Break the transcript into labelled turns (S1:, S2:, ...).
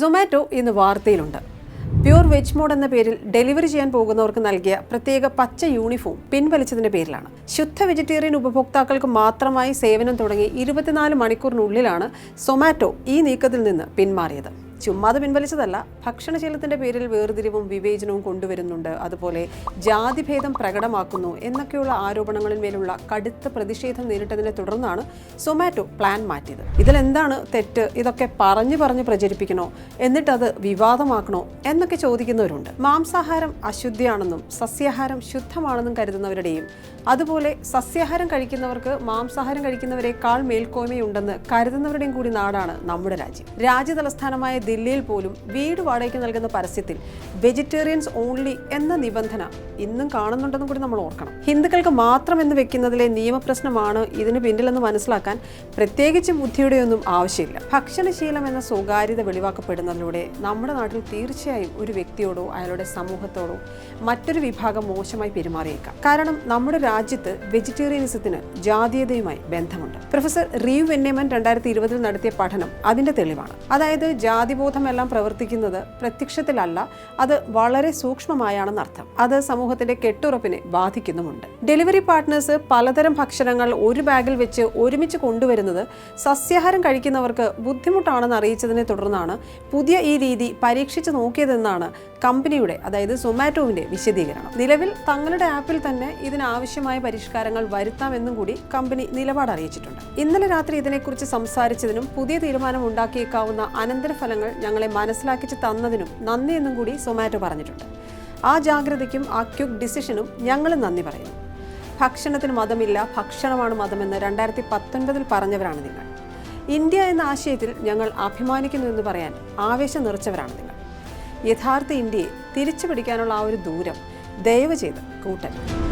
S1: സൊമാറ്റോ ഇന്ന് വാർത്തയിലുണ്ട്. Pure veg mode എന്ന പേരിൽ ഡെലിവറി ചെയ്യാൻ പോകുന്നവർക്ക് നൽകിയ പ്രത്യേക പച്ച യൂണിഫോം പിൻവലിച്ചതിന്റെ പേരിലാണ്. ശുദ്ധ വെജിറ്റേറിയൻ ഉപഭോക്താക്കൾക്ക് മാത്രമായി സേവനം തുടങ്ങി ഇരുപത്തിനാല് മണിക്കൂറിനുള്ളിലാണ് സൊമാറ്റോ ഈ നീക്കത്തിൽ നിന്ന് പിന്മാറിയത്. ചുമ്മാതെ പിൻവലിച്ചതല്ല. ഭക്ഷണശീലത്തിന്റെ പേരിൽ വേർതിരിവും വിവേചനവും കൊണ്ടുവരുന്നുണ്ട്. അതുപോലെ ജാതിഭേദം പ്രകടമാക്കുന്നു എന്നൊക്കെയുള്ള ആരോപണങ്ങളിന്മേലുള്ള കടുത്ത പ്രതിഷേധം നേരിട്ടതിനെ തുടർന്നാണ് സൊമാറ്റോ പ്ലാൻ മാറ്റിയത്. ഇതിലെന്താണ് തെറ്റ്? ഇതൊക്കെ പറഞ്ഞു പറഞ്ഞ് പ്രചരിപ്പിക്കണോ? എന്നിട്ടത് വിവാദമാക്കണോ? എന്നൊക്കെ ചോദിക്കുന്നവരുണ്ട്. മാംസാഹാരം അശുദ്ധിയാണെന്നും സസ്യാഹാരം ശുദ്ധമാണെന്നും കരുതുന്നവരുടെയും അതുപോലെ സസ്യാഹാരം കഴിക്കുന്നവർക്ക് മാംസാഹാരം കഴിക്കുന്നവരെക്കാൾ മേൽക്കോയ്മയുണ്ടെന്ന് കരുതുന്നവരുടെയും കൂടി നാടാണ് നമ്മുടെ രാജ്യം. രാജ്യ തലസ്ഥാനമായ ദില്ലിയിൽ പോലും വീട് വാടകയ്ക്ക് നൽകുന്ന പരസ്യത്തിൽ വെജിറ്റേറിയൻസ് ഓൺലി എന്ന നിബന്ധന ഇന്നും കാണുന്നുണ്ടെന്നും കൂടി നമ്മൾ ഓർക്കണം. ഹിന്ദുക്കൾക്ക് മാത്രം എന്ന് വെക്കുന്നതിലെ നിയമപ്രശ്നമാണ് ഇതിന് പിന്നിലെന്ന് മനസ്സിലാക്കാൻ പ്രത്യേകിച്ച് ബുദ്ധിയുടെയൊന്നും ആവശ്യമില്ല. ഭക്ഷണശീലം എന്ന സ്വകാര്യത വെളിവാക്കപ്പെടുന്നതിലൂടെ നമ്മുടെ നാട്ടിൽ തീർച്ചയായും ഒരു വ്യക്തിയോടോ അയാളുടെ സമൂഹത്തോടോ മറ്റൊരു വിഭാഗം മോശമായി പെരുമാറിയേക്കാം. കാരണം നമ്മുടെ രാജ്യത്ത് വെജിറ്റേറിയനിസത്തിന് ജാതീയതയുമായി ബന്ധമുണ്ട്. പ്രൊഫസർ റീവ് വെന്നേമൻ രണ്ടായിരത്തി ഇരുപതിൽ നടത്തിയ പഠനം അതിന്റെ തെളിവാണ്. അതായത് ജാതിബോധമെല്ലാം പ്രവർത്തിക്കുന്നത്. പ്രത്യക്ഷത്തിലല്ല അത് വളരെ സൂക്ഷ്മമായാണെന്ന് അർത്ഥം. അത് സമൂഹത്തിന്റെ കെട്ടുറപ്പിനെ ബാധിക്കുന്നുമുണ്ട്. ഡെലിവറി പാർട്ട്നേഴ്സ് പലതരം ഭക്ഷണങ്ങൾ ഒരു ബാഗിൽ വെച്ച് ഒരുമിച്ച് കൊണ്ടുവരുന്നത് സസ്യാഹാരം കഴിക്കുന്നവർക്ക് ബുദ്ധിമുട്ടാണെന്ന് അറിയിച്ചതിനെ തുടർന്നാണ് പുതിയ ഈ രീതി പരീക്ഷിച്ചു നോക്കിയതെന്നാണ് കമ്പനിയുടെ അതായത് സൊമാറ്റോവിന്റെ വിശദീകരണം. നിലവിൽ തങ്ങളുടെ ആപ്പിൽ തന്നെ ഇതിനാവശ്യമായ പരിഷ്കാരങ്ങൾ വരുത്താമെന്നും കൂടി കമ്പനി നിലപാട് അറിയിച്ചിട്ടുണ്ട്. ഇന്നലെ രാത്രി ഇതിനെക്കുറിച്ച് സംസാരിച്ചതിനും പുതിയ തീരുമാനം ഉണ്ടാക്കിയേക്കാവുന്ന അനന്തരഫലങ്ങൾ ഞങ്ങളെ മനസ്സിലാക്കിച്ച് തന്നതിനും നന്ദി എന്നും കൂടി സൊമാറ്റോ പറഞ്ഞിട്ടുണ്ട്. ആ ജാഗ്രതയ്ക്കും ആ ക്യുക്ക് ഡിസിഷനും ഞങ്ങൾ നന്ദി പറയുന്നു. ഭക്ഷണത്തിന് മതമില്ല ഭക്ഷണമാണ് മതമെന്ന് രണ്ടായിരത്തി പത്തൊൻപതിൽ പറഞ്ഞവരാണ് നിങ്ങൾ. ഇന്ത്യ എന്ന ആശയത്തിൽ ഞങ്ങൾ അഭിമാനിക്കുന്നു എന്ന് പറയാൻ ആവേശം നിറച്ചവരാണ് നിങ്ങൾ. യഥാർത്ഥ ഇന്ത്യയെ തിരിച്ചു പിടിക്കാനുള്ള ആ ഒരു ദൂരം ദയവ് ചെയ്ത് കൂട്ടല്ല